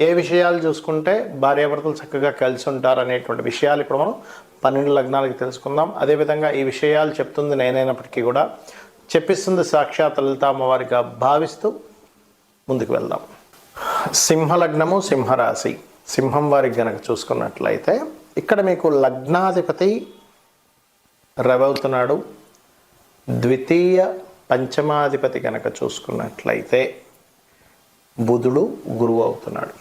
ఏ విషయాలు చూసుకుంటే భార్యాభర్తలు చక్కగా కలిసి ఉంటారు అనేటువంటి విషయాలు ఇప్పుడు మనం పన్నెండు లగ్నాలకి తెలుసుకుందాం. అదేవిధంగా ఈ విషయాలు చెప్తుంది నేనైనప్పటికీ కూడా చెప్పిస్తుంది సాక్షాత్ లలిత అమ్మవారిగా భావిస్తూ ముందుకు వెళ్దాం. సింహలగ్నము సింహరాశి. సింహం వారికి గనక చూసుకున్నట్లయితే ఇక్కడ మీకు లగ్నాధిపతి రవి అవుతున్నాడు ద్వితీయ పంచమాధిపతి గనక చూసుకున్నట్లయితే బుధుడు గురువు అవుతున్నాడు.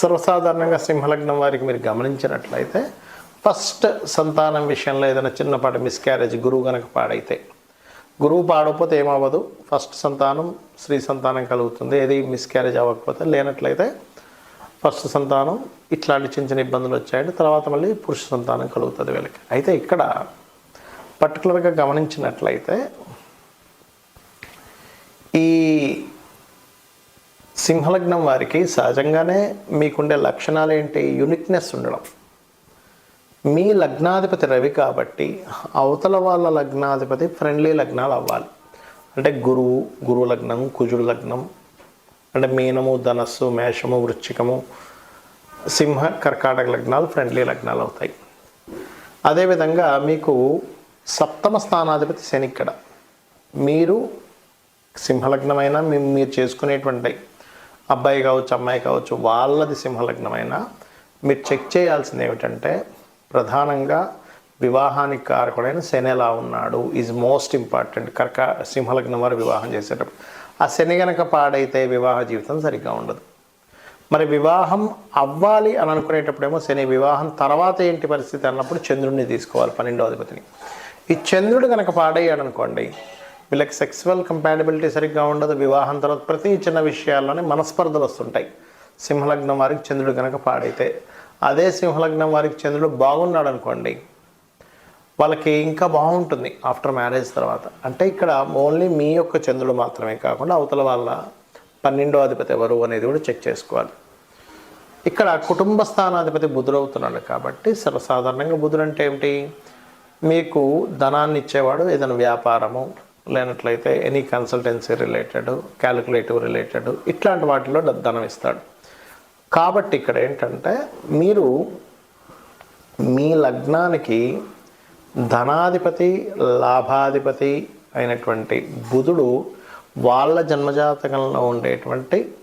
సర్వసాధారణంగా సింహలగ్నం వారికి మీరు గమనించినట్లయితే ఫస్ట్ సంతానం విషయంలో ఏదైనా చిన్నపాటి మిస్క్యారేజ్ గురువు గనక పాడైతే గురువు పాడకపోతే ఏమవ్వదు. ఫస్ట్ సంతానం స్త్రీ సంతానం కలుగుతుంది. ఏది మిస్క్యారేజ్ అవ్వకపోతే లేనట్లయితే ఫస్ట్ సంతానం ఇట్లాంటి చిన్న చిన్న ఇబ్బందులు వచ్చాయంటే తర్వాత మళ్ళీ పురుష సంతానం కలుగుతుంది వీళ్ళకి. అయితే ఇక్కడ పర్టికులర్గా గమనించినట్లయితే ఈ సింహలగ్నం వారికి సహజంగానే మీకుండే లక్షణాలు ఏంటి యునిక్నెస్ ఉండడం. మీ లగ్నాధిపతి రవి కాబట్టి అవతల వాళ్ళ లగ్నాధిపతి ఫ్రెండ్లీ లగ్నాలు అవ్వాలి. అంటే గురువు గురువు లగ్నం కుజుడు లగ్నం అంటే మీనము ధనస్సు మేషము వృశ్చికము సింహ కర్కాటక లగ్నాలు ఫ్రెండ్లీ లగ్నాలు అవుతాయి. అదేవిధంగా మీకు సప్తమ స్థానాధిపతి శని ఇక్కడ. మీరు సింహలగ్నమైన మీరు చేసుకునేటువంటి అబ్బాయి కావచ్చు అమ్మాయి కావచ్చు వాళ్ళది సింహలగ్నమైన మీరు చెక్ చేయాల్సింది ఏమిటంటే ప్రధానంగా వివాహానికి కారకుడైన శని ఎలా ఉన్నాడు ఈజ్ మోస్ట్ ఇంపార్టెంట్ కర్క సింహలగ్నం వారు వివాహం చేసేటప్పుడు. ఆ శని గనక పాడైతే వివాహ జీవితం సరిగ్గా ఉండదు. మరి వివాహం అవ్వాలి అని అనుకునేటప్పుడేమో శని వివాహం తర్వాత ఏంటి పరిస్థితి అన్నప్పుడు చంద్రుడిని తీసుకోవాలి పన్నెండో అధిపతిని. ఈ చంద్రుడు కనుక పాడయ్యాడు అనుకోండి వీళ్ళకి సెక్సువల్ కంపాటబిలిటీ సరిగ్గా ఉండదు వివాహం తర్వాత ప్రతి చిన్న విషయాల్లోనే మనస్పర్ధలు వస్తుంటాయి. సింహలగ్నం వారికి చంద్రుడు కనుక పాడైతే అదే సింహలగ్నం వారికి చంద్రుడు బాగున్నాడు అనుకోండి వాళ్ళకి ఇంకా బాగుంటుంది ఆఫ్టర్ మ్యారేజ్ తర్వాత. అంటే ఇక్కడ ఓన్లీ మీ యొక్క చంద్రుడు మాత్రమే కాకుండా అవతల వాళ్ళ పన్నెండో అధిపతి ఎవరు అనేది కూడా చెక్ చేసుకోవాలి. ఇక్కడ కుటుంబ స్థానాధిపతి బుధుడు అవుతున్నాడు కాబట్టి సర్వసాధారణంగా బుధుడు అంటే ఏమిటి? మీకు ధనాన్ని ఇచ్చేవాడు ఏదైనా వ్యాపారము లేనట్లయితే any consultancy related calculative related ఇట్లాంటి వాటిలో ద- ధనం ఇస్తాడు. కాబట్టి ఇక్కడ ఏంటంటే మీరు మీ లగ్నానికి ధనాధిపతి లాభాధిపతి అయినటువంటి బుధుడు వాళ్ళ జన్మజాతకంలో ఉండేటువంటి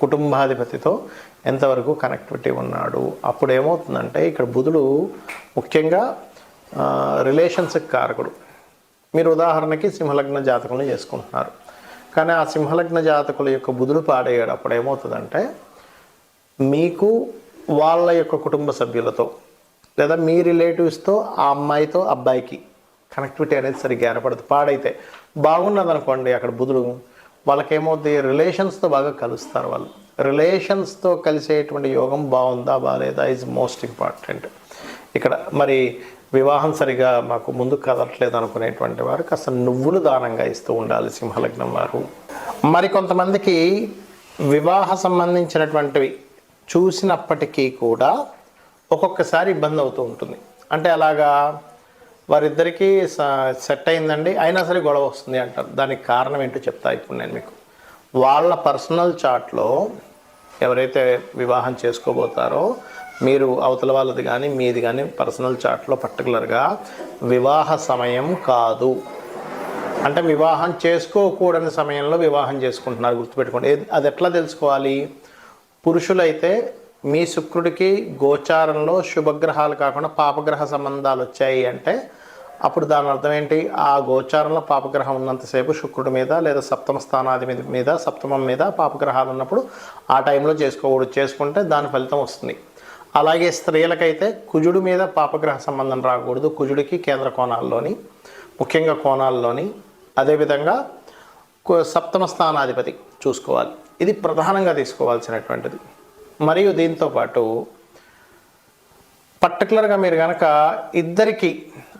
కుటుంబాధిపతితో ఎంతవరకు కనెక్టివిటీ ఉన్నాడు. అప్పుడు ఏమవుతుందంటే ఇక్కడ బుధుడు ముఖ్యంగా రిలేషన్స్కి కారకుడు. మీరు ఉదాహరణకి సింహలగ్న జాతకంలో చేసుకుంటున్నారు. కానీ ఆ సింహలగ్న జాతకుల యొక్క బుధుడు పాడయ్యాడు. ఏమవుతుందంటే మీకు వాళ్ళ యొక్క కుటుంబ సభ్యులతో లేదా మీ రిలేటివ్స్తో ఆ అమ్మాయితో అబ్బాయికి కనెక్టివిటీ అనేది సరిగ్గా ఏర్పడదు పాడైతే. బాగున్నది అనుకోండి అక్కడ బుధుడు. వాళ్ళకేమవుతుంది రిలేషన్స్తో బాగా కలుస్తారు వాళ్ళు. రిలేషన్స్తో కలిసేటువంటి యోగం బాగుందా? బాగాలేదా? ఈజ్ మోస్ట్ ఇంపార్టెంట్ ఇక్కడ మరి వివాహం సరిగా మాకు ముందు కదలట్లేదు అనుకునేటువంటి వారు కాస్త నువ్వులు దానంగా ఇస్తూ ఉండాలి సింహలగ్నం వారు. మరి కొంతమందికి వివాహ సంబంధించినటువంటివి చూసినప్పటికీ కూడా ఒక్కొక్కసారి ఇబ్బంది అవుతూ ఉంటుంది. అంటే అలాగా వారిద్దరికీ సెట్ అయిందండి అయినా సరే గొడవ వస్తుంది అంటారు. దానికి కారణం ఏంటో చెప్తా ఇప్పుడు నేను మీకు. వాళ్ళ పర్సనల్ చాట్లో ఎవరైతే వివాహం చేసుకోబోతారో మీరు అవతల వాళ్ళది కానీ మీది కానీ పర్సనల్ చాట్లో పర్టికులర్గా వివాహ సమయం కాదు. అంటే వివాహం చేసుకోకూడని సమయంలో వివాహం చేసుకుంటున్నారు గుర్తుపెట్టుకోండి. అది ఎట్లా తెలుసుకోవాలి? పురుషులైతే మీ శుక్రుడికి గోచారంలో శుభగ్రహాలు కాకుండా పాపగ్రహ సంబంధాలు వచ్చాయి అంటే అప్పుడు దాని అర్థం ఏంటి? ఆ గోచారంలో పాపగ్రహం ఉన్నంతసేపు శుక్రుడి మీద లేదా సప్తమ స్థానాది మీద మీద సప్తమం మీద పాపగ్రహాలు ఉన్నప్పుడు ఆ టైంలో చేసుకోకూడదు. చేసుకుంటే దాని ఫలితం వస్తుంది. అలాగే స్త్రీలకైతే కుజుడు మీద పాపగ్రహ సంబంధం రాకూడదు. కుజుడికి కేంద్ర కోణాల్లోని ముఖ్యంగా కోణాల్లోని అదేవిధంగా సప్తమ స్థానాధిపతి చూసుకోవాలి. ఇది ప్రధానంగా తీసుకోవాల్సినటువంటిది. మరియు దీంతో పాటు పర్టికులర్గా మీరు కనుక ఇద్దరికి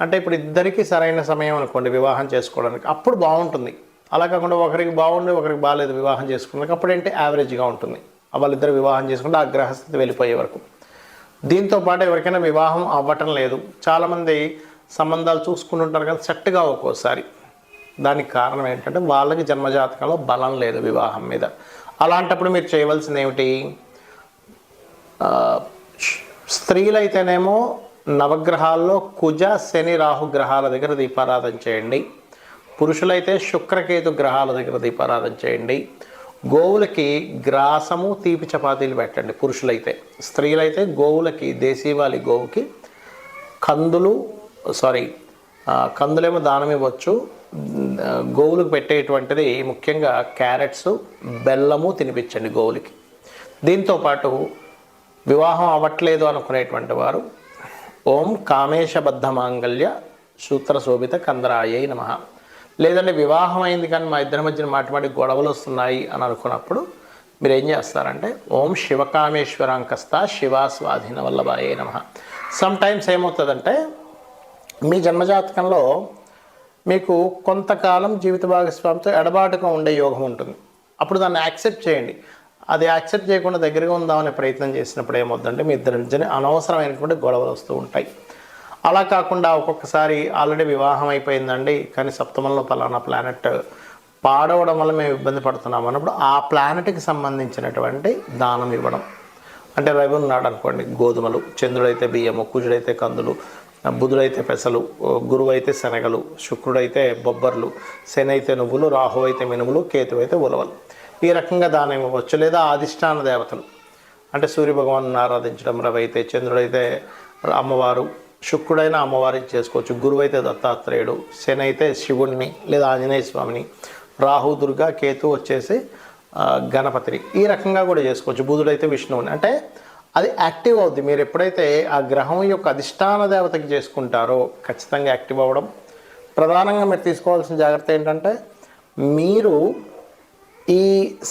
అంటే ఇప్పుడు ఇద్దరికి సరైన సమయం అనుకోండి వివాహం చేసుకోవడానికి. అప్పుడు బాగుంటుంది. అలా కాకుండా ఒకరికి బాగుండి ఒకరికి బాగాలేదు వివాహం చేసుకోవడానికి అప్పుడు ఏంటి యావరేజ్గా ఉంటుంది. వాళ్ళిద్దరు వివాహం చేసుకుంటే ఆ గ్రహస్థితి వెళ్ళిపోయే వరకు. దీంతో పాటు ఎవరికైనా వివాహం అవ్వటం లేదు. చాలామంది సంబంధాలు చూసుకుంటుంటారు కానీ సెట్గా ఒక్కోసారి. దానికి కారణం ఏంటంటే వాళ్ళకి జన్మజాతకంలో బలం లేదు వివాహం మీద. అలాంటప్పుడు మీరు చేయవలసింది ఏమిటి? స్త్రీలు స్త్రీలైతేనేమో నవగ్రహాల్లో కుజ శని రాహు గ్రహాల దగ్గర దీపారాధన చేయండి. పురుషులైతే శుక్రకేతు గ్రహాల దగ్గర దీపారాధన చేయండి. గోవులకి గ్రాసము తీపి చపాతీలు పెట్టండి పురుషులైతే. స్త్రీలైతే గోవులకి దేశీవాలి గోవుకి కందులు సారీ కందులేమో దానం ఇవ్వచ్చు. గోవులకు పెట్టేటువంటిది ముఖ్యంగా క్యారెట్స్ బెల్లము తినిపించండి గోవులకి. దీంతో పాటు వివాహం అవ్వట్లేదు అనుకునేటువంటి వారు ఓం కామేశబద్ధ మాంగళ్య సూత్ర శోభిత కందరాయై నమ. లేదంటే వివాహం అయింది కానీ మా ఇద్దరి మధ్యన మాట్లాడి గొడవలు వస్తున్నాయి అని అనుకున్నప్పుడు మీరు ఏం చేస్తారంటే ఓం శివకామేశ్వరాంకస్త శివా స్వాధీన వల్లభాయే నమ. సమ్ టైమ్స్ ఏమవుతుందంటే మీ జన్మజాతకంలో మీకు కొంతకాలం జీవిత భాగస్వామితో ఎడబాటుగా ఉండే యోగం ఉంటుంది. అప్పుడు దాన్ని యాక్సెప్ట్ చేయండి. అది యాక్సెప్ట్ చేయకుండా దగ్గరగా ఉందామనే ప్రయత్నం చేసినప్పుడు ఏమవుతుందంటే మీ ఇద్దరి మధ్యన అనవసరమైనటువంటి గొడవలు వస్తూ ఉంటాయి. అలా కాకుండా ఒక్కొక్కసారి ఆల్రెడీ వివాహం అయిపోయిందండి. కానీ సప్తమంలో పలానా ప్లానెట్ పాడవడం వల్ల మేము ఇబ్బంది పడుతున్నాం అన్నప్పుడు ఆ ప్లానెట్కి సంబంధించినటువంటి దానం ఇవ్వడం. అంటే రవి ఉన్నాడు అనుకోండి గోధుమలు చంద్రుడైతే బియ్యము కుజుడైతే కందులు బుధుడైతే పెసలు గురువు అయితే శనగలు శుక్రుడైతే బొబ్బర్లు శని అయితే నువ్వులు రాహు అయితే మినుములు కేతు అయితే ఉలవలు. ఈ రకంగా దానం ఇవ్వచ్చు. లేదా అధిష్టాన దేవతలు. అంటే సూర్యభగవాను ఆరాధించడం రవి అయితే చంద్రుడైతే అమ్మవారు శుక్రుడైన అమ్మవారిని చేసుకోవచ్చు. గురువు అయితే దత్తాత్రేయుడు శని అయితే శివుణ్ణి లేదా ఆంజనేయ స్వామిని రాహు దుర్గా కేతు వచ్చేసి గణపతిని. ఈ రకంగా కూడా చేసుకోవచ్చు. బుధుడైతే విష్ణువుని. అంటే అది యాక్టివ్ అవుద్ది. మీరు ఎప్పుడైతే ఆ గ్రహం యొక్క అధిష్టాన దేవతకి చేసుకుంటారో ఖచ్చితంగా యాక్టివ్ అవ్వడం. ప్రధానంగా మీరు తీసుకోవాల్సిన జాగ్రత్త ఏంటంటే మీరు ఈ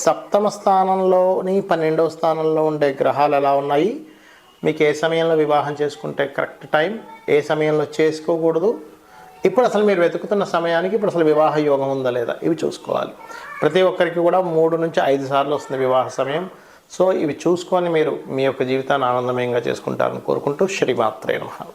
సప్తమ స్థానంలోని పన్నెండవ స్థానంలో ఉండే గ్రహాలు ఎలా ఉన్నాయి? మీకు ఏ సమయంలో వివాహం చేసుకుంటే కరెక్ట్ టైం ఏ సమయంలో చేసుకోకూడదు. ఇప్పుడు అసలు మీరు వెతుకుతున్న సమయానికి ఇప్పుడు అసలు వివాహ యోగం ఉందా లేదా ఇవి చూసుకోవాలి. ప్రతి ఒక్కరికి కూడా మూడు నుంచి ఐదు సార్లు వస్తుంది వివాహ సమయం. సో ఇవి చూసుకొని మీరు మీ యొక్క జీవితాన్ని ఆనందమయంగా చేసుకుంటారని కోరుకుంటూ శ్రీమాత్రే నమ.